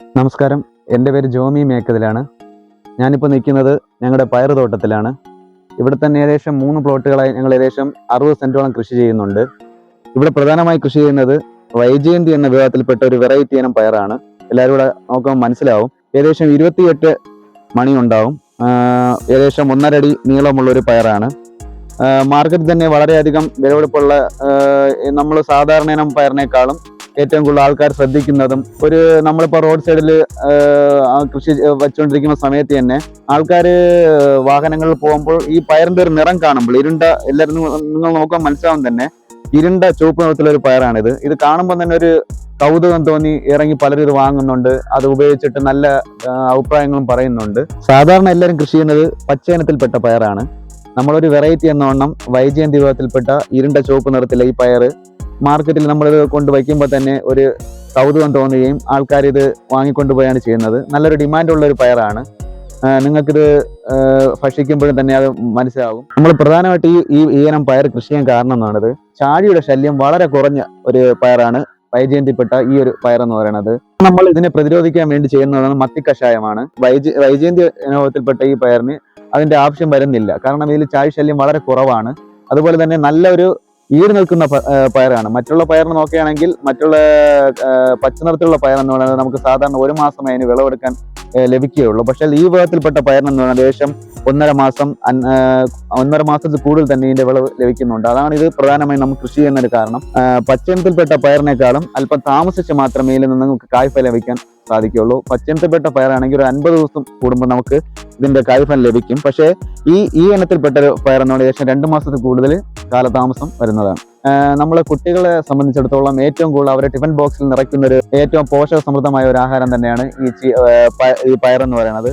നമസ്കാരം. എന്റെ പേര് ജോമി മേക്കതിലാണ്. ഞാനിപ്പോൾ നിൽക്കുന്നത് ഞങ്ങളുടെ പയർ തോട്ടത്തിലാണ്. ഇവിടെ തന്നെ ഏകദേശം മൂന്ന് പ്ലോട്ടുകളായി ഞങ്ങൾ ഏകദേശം അറുപത് സെന്റോളം കൃഷി ചെയ്യുന്നുണ്ട്. ഇവിടെ പ്രധാനമായി കൃഷി ചെയ്യുന്നത് വൈജയന്തി എന്ന വിഭാഗത്തിൽപ്പെട്ട ഒരു വെറൈറ്റി ഇനം പയറാണ്. എല്ലാവരും കൂടെ നോക്കുമ്പോൾ മനസ്സിലാവും. ഏകദേശം ഇരുപത്തിയെട്ട് മണി ഉണ്ടാവും. ഏകദേശം ഒന്നര അടി നീളമുള്ള ഒരു പയറാണ്. മാർക്കറ്റിൽ തന്നെ വളരെയധികം വിലപിടിപ്പുള്ള നമ്മൾ സാധാരണ ഇനം പയറിനേക്കാളും ഏറ്റവും കൂടുതൽ ആൾക്കാർ ശ്രദ്ധിക്കുന്നതും ഒരു നമ്മളിപ്പോൾ റോഡ് സൈഡിൽ കൃഷി വെച്ചുകൊണ്ടിരിക്കുന്ന സമയത്ത് തന്നെ ആൾക്കാർ വാഹനങ്ങളിൽ പോകുമ്പോൾ ഈ പയറിന്റെ ഒരു നിറം കാണുമ്പോൾ ഇരുണ്ട എല്ലാവരും നിങ്ങൾ- നോക്കാൻ മനസ്സിലാവും തന്നെ ഇരുണ്ട ചുവപ്പ് നിറത്തിലൊരു പയറാണിത്. ഇത് കാണുമ്പോൾ തന്നെ ഒരു കൗതുകം തോന്നി ഇറങ്ങി പലരും ഇത് വാങ്ങുന്നുണ്ട്. അത് ഉപയോഗിച്ചിട്ട് നല്ല അഭിപ്രായങ്ങളും പറയുന്നുണ്ട്. സാധാരണ എല്ലാവരും കൃഷി ചെയ്യുന്നത് പച്ചയിനത്തിൽപ്പെട്ട പയറാണ്. നമ്മളൊരു വെറൈറ്റി എന്നോണം വൈജയന്തി വിഭവത്തിൽപ്പെട്ട ഇരുണ്ട ചുവപ്പ് നിറത്തിലെ ഈ പയറ് മാർക്കറ്റിൽ നമ്മളിത് കൊണ്ട് വയ്ക്കുമ്പോൾ തന്നെ ഒരു കൗതുകം തോന്നുകയും ആൾക്കാർ ഇത് വാങ്ങിക്കൊണ്ടുപോയാണ് ചെയ്യുന്നത്. നല്ലൊരു ഡിമാൻഡുള്ള ഒരു പയറാണ് നിങ്ങൾക്കിത് ഭക്ഷിക്കുമ്പോഴും തന്നെ അത് മനസ്സിലാവും. നമ്മൾ പ്രധാനമായിട്ട് ഈ ഈ ഈനം പയർ കൃഷി ചെയ്യാൻ കാരണം എന്നാണത് ചാഴിയുടെ ശല്യം വളരെ കുറഞ്ഞ ഒരു പയറാണ് വൈജയന്തിപ്പെട്ട ഈ ഒരു പയർ എന്ന് പറയുന്നത്. നമ്മൾ ഇതിനെ പ്രതിരോധിക്കാൻ വേണ്ടി ചെയ്യുന്നതാണ് മത്തി കഷായമാണ് വൈജ വൈജയന്തി ഈ പയറിന് അതിന്റെ ആവശ്യം വരുന്നില്ല. കാരണം ഇതിൽ ചാഴി ശല്യം വളരെ കുറവാണ്. അതുപോലെ തന്നെ നല്ലൊരു ഈട് നിൽക്കുന്ന പയറാണ്. മറ്റുള്ള പയറിന് നോക്കുകയാണെങ്കിൽ മറ്റുള്ള ആ, പച്ച നിറത്തിലുള്ള പയർ എന്ന് പറയുന്നത് നമുക്ക് സാധാരണ ഒരു മാസം അതിന് വിളവെടുക്കാൻ ലഭിക്കുകയുള്ളൂ. പക്ഷേ ഈ വിഭാഗത്തിൽപ്പെട്ട പയറിന് പറഞ്ഞാൽ ഏകദേശം ഒന്നര മാസം ഒന്നര മാസത്തിൽ കൂടുതൽ തന്നെ ഇതിന്റെ വിളവ് ലഭിക്കുന്നുണ്ട്. അതാണ് ഇത് പ്രധാനമായും നമുക്ക് കൃഷി ചെയ്യുന്നൊരു കാരണം. പച്ചയിനത്തിൽപ്പെട്ട പയറിനേക്കാളും അല്പം താമസിച്ച് മാത്രമേ ഇതിൽ നിന്ന് നമുക്ക് കായ്ഫലം ലഭിക്കാൻ സാധിക്കുകയുള്ളൂ. പച്ചയിനത്തിൽപ്പെട്ട പയറാണെങ്കിൽ ഒരു അൻപത് ദിവസം കൂടുമ്പോൾ നമുക്ക് ഇതിന്റെ കായ്ഫലം ലഭിക്കും. പക്ഷേ ഈ ഈ ഇനത്തിൽപ്പെട്ട ഒരു പയർ എന്ന് പറഞ്ഞാൽ ഏകദേശം രണ്ട് മാസത്തിൽ കൂടുതൽ കാലതാമസം വരുന്നതാണ്. നമ്മളെ കുട്ടികളെ സംബന്ധിച്ചിടത്തോളം ഏറ്റവും കൂടുതൽ അവരെ ടിഫിൻ ബോക്സിൽ നിറയ്ക്കുന്ന ഒരു ഏറ്റവും പോഷക സമൃദ്ധമായ ഒരു ആഹാരം തന്നെയാണ് ഈ പയർ എന്ന് പറയുന്നത്.